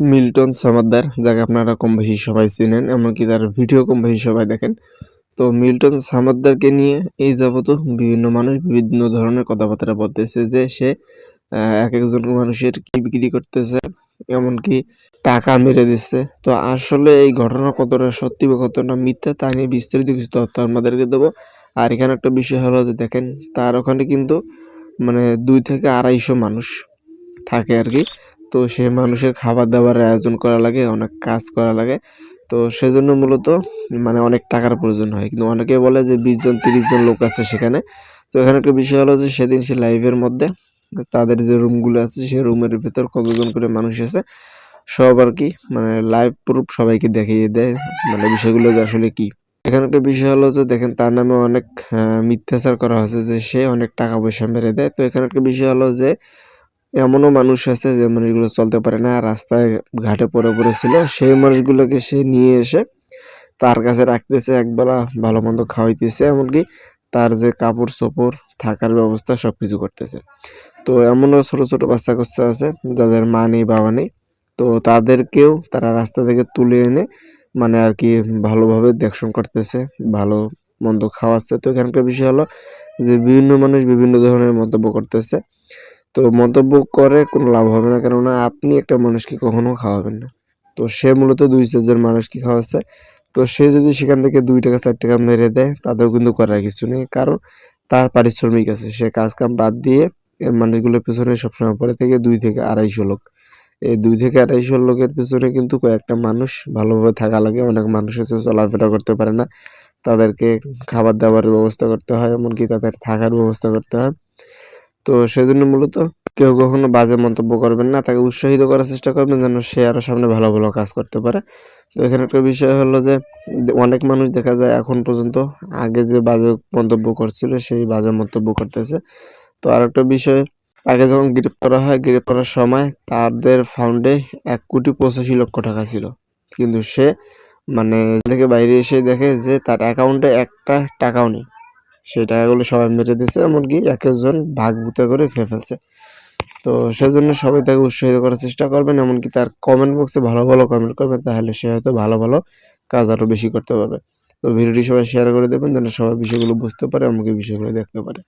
Milton Samaddar, যাকে আপনারা কম বেশি সবাই চিনেন, এমনকি তার ভিডিও কম বেশি সবাই দেখেন। তো মিল্টন সামাদ্দারকে নিয়ে এই যাবত বিভিন্ন মানুষ বিভিন্ন ধরনের কথাবার্তা বলতেছে যে সে এক একজন মানুষের কি বিক্রি করতেছে, এমনকি টাকা মেরে দিচ্ছে। তো আসলে এই ঘটনা কতটা সত্যি বা কতটা মিথ্যা তা নিয়ে বিস্তারিত কিছু তথ্য আমাদেরকে দেবো। আর এখানে একটা বিষয় হলো যে দেখেন, তার ওখানে কিন্তু মানে দুই থেকে আড়াইশো মানুষ থাকে আর কি। তো সে মানুষের খাবার দাবারের আয়োজন করা লাগে, অনেক কাজ করা লাগে। তো সেজন্য মূলত মানে অনেক টাকার প্রয়োজন হয়। কিন্তু অনেকে বলে যে বিশ জন, তিরিশ জন লোক আছে সেখানে। তো এখানে একটা বিষয় হলো যে সেদিন সে লাইভের মধ্যে তাদের যে রুমগুলো আছে সেই রুমের ভেতর কতজন করে মানুষ আছে, সব আর কি মানে লাইভ প্রুফ সবাইকে দেখিয়ে দেয় মানে বিষয়গুলো আসলে কি। এখানে একটা বিষয় হলো যে দেখেন তার নামে অনেক মিথ্যাচার করা হয়েছে যে সে অনেক টাকা পয়সা মেরে দেয়। তো এখানে একটা বিষয় হলো যে এমনও মানুষ আছে যে মানুষগুলো চলতে পারে না, রাস্তায় ঘাটে পড়ে পড়েছিল। সেই মানুষগুলোকে সে নিয়ে এসে তার কাছে রাখতেছে, একবেলা ভালো মন্দ খাওয়াইতেছে। এমনকি তার যে কাপড় চোপড় থাকার ব্যবস্থা সবকিছু করতেছে। তো এমনও ছোট ছোট বাচ্চা কাচ্চা আছে যাদের মা নেই, বাবা নেই। তো তাদেরকেও তারা রাস্তা থেকে তুলে এনে মানে আর কি ভালোভাবে দেখশন করতেছে, ভালো মন্দ খাওয়াচ্ছে। তো এখানকার বিষয় হলো যে বিভিন্ন মানুষ বিভিন্ন ধরনের মন্তব্য করতেছে। তো মন্তব্য করে কোনো লাভ হবে না। কেননা আপনি একটা মানুষকে কখনো খাওয়াবেন না। তো সে মূলত দুই চারজন মানুষকে খাওয়াচ্ছে। তো সে যদি সেখান থেকে দুই টাকা, চার টাকা মেরে দেয়, তাতেও কিন্তু করার কিছু নেই। কারণ তার পারিশ্রমিক আছে। সে কাজ কাম বাদ দিয়ে মানুষগুলোর পেছনে সবসময় পরে থেকে দুই থেকে আড়াইশো লোক। এই দুই থেকে আড়াইশো লোকের পেছনে কিন্তু কয়েকটা মানুষ ভালোভাবে থাকা লাগে। অনেক মানুষ আছে চলাফেরা করতে পারে না। তাদেরকে খাবার দাবারের ব্যবস্থা করতে হয়। এমনকি তাদের থাকার ব্যবস্থা করতে হয়। তো সেজন্য মূলত কেউ কখনো বাজে মন্তব্য করবেন না, তাকে উৎসাহিত করার চেষ্টা করবেন যেন সে আরও সামনে ভালো ভালো কাজ করতে পারে। তো এখানে একটা বিষয় হলো যে, অনেক মানুষ দেখা যায় এখন পর্যন্ত আগে যে বাজে মন্তব্য করছিল, সেই বাজে মন্তব্য করতেছে। তো আরেকটা বিষয় আগে যখন গ্রেপ্তার করা হয়, গ্রেপ্তার করার সময় তাদের ফান্ডে এক কোটি পঁচাশি লক্ষ টাকা ছিল। কিন্তু সে মানে থেকে বাইরে এসে দেখে যে তার অ্যাকাউন্টে একটা টাকাও নেই। সেই টাকাগুলো সবাই মেরে দিয়েছে, এমনকি এক একজন ভাগ ভুতে করে খেয়ে ফেলছে। তো সেজন্য সবাই তাকে উৎসাহিত করার চেষ্টা করবেন, এমনকি তার কমেন্ট বক্সে ভালো ভালো কমেন্ট করবেন, তাহলে সে হয়তো ভালো ভালো কাজ আরও বেশি করতে পারবে। তো ভিডিওটি সবাই শেয়ার করে দেবেন, যেন সবাই বিষয়গুলো বুঝতে পারে এমনকি বিষয়গুলো দেখতে পারে।